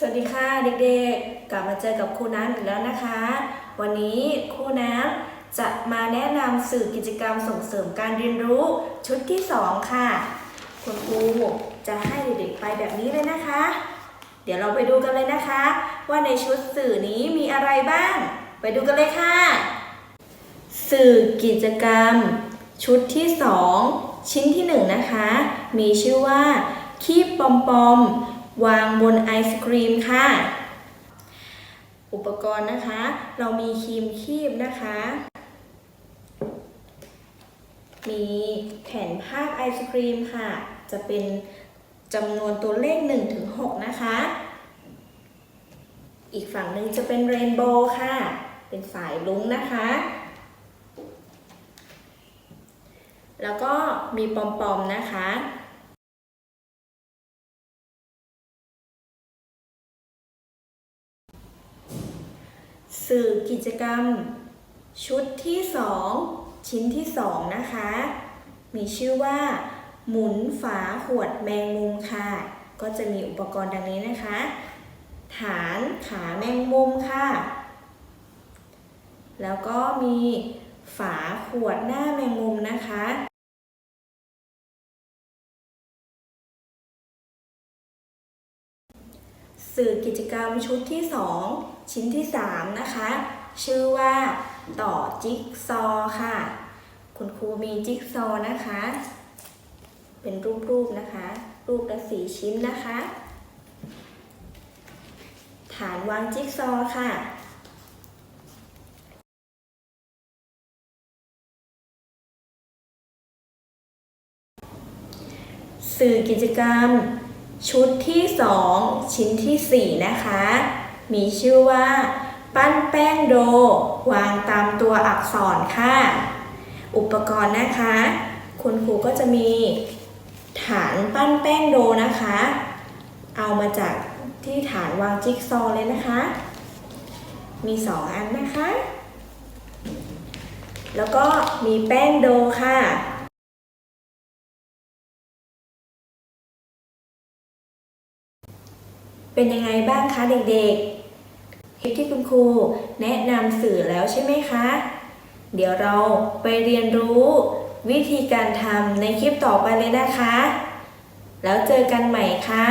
สวัสดีค่ะเด็กๆ กลับมาเจอกับครูน้ำอีกแล้วนะคะ วันนี้ครูน้ำจะมาแนะนำสื่อกิจกรรมส่งเสริมการเรียนรู้ชุดที่ 2 ค่ะ คุณครูจะให้เด็กๆไปแบบนี้เลยนะคะ เดี๋ยวเราไปดูกันเลยนะคะ ว่าในชุดสื่อนี้มีอะไรบ้าง ไปดูกันเลยค่ะ สื่อกิจกรรม ชุดที่ 2 ชิ้นที่ 1 นะคะ มีชื่อว่าคีบปอมปอม วางบนไอศครีมค่ะ อุปกรณ์นะคะ เรามีครีมคีบนะคะ มีแผ่นภาพไอศครีมค่ะ จะเป็นจำนวนตัวเลข1ถึง6นะคะ อีกฝั่งหนึ่งจะเป็นเรนโบว์ค่ะ เป็นสายลุ้งนะคะ แล้วก็มีปอมๆนะคะ สื่อกิจกรรม ชุดที่ 2 ชิ้นที่ 2 นะคะ มีชื่อว่า หมุนฝาขวดแมงมุมค่ะ ก็จะมีอุปกรณ์ดังนี้นะคะ ฐานขาแมงมุมค่ะ แล้วก็มีฝาขวดหน้าแมงมุมนะคะ สื่อกิจกรรมชุดที่ 2 ชิ้นที่ 3 นะคะ ชื่อว่าต่อจิ๊กซอค่ะ คุณครูมีจิ๊กซอว์นะคะ เป็นรูปๆนะคะ รูปละสีชิ้นนะคะ ฐานวางจิ๊กซอค่ะสื่อกิจกรรม ชุดที่ 2 ชิ้นที่ 4 นะคะ มีชื่อว่า ปั้นแป้งโด วางตามตัวอักษรค่ะ อุปกรณ์นะคะ คุณครูก็จะมีฐานปั้นแป้งโดนะคะ เอามาจากที่ฐานวางจิ๊กซอว์เลยนะคะ มี 2 อันนะคะ แล้วก็มีแป้งโดค่ะ เป็นยังไงบ้างคะเด็กๆคลิปที่คุณครูแนะนำสื่อแล้วใช่ไหมคะ เดี๋ยวเราไปเรียนรู้วิธีการทำในคลิปต่อไปเลยนะคะ แล้วเจอกันใหม่ค่ะ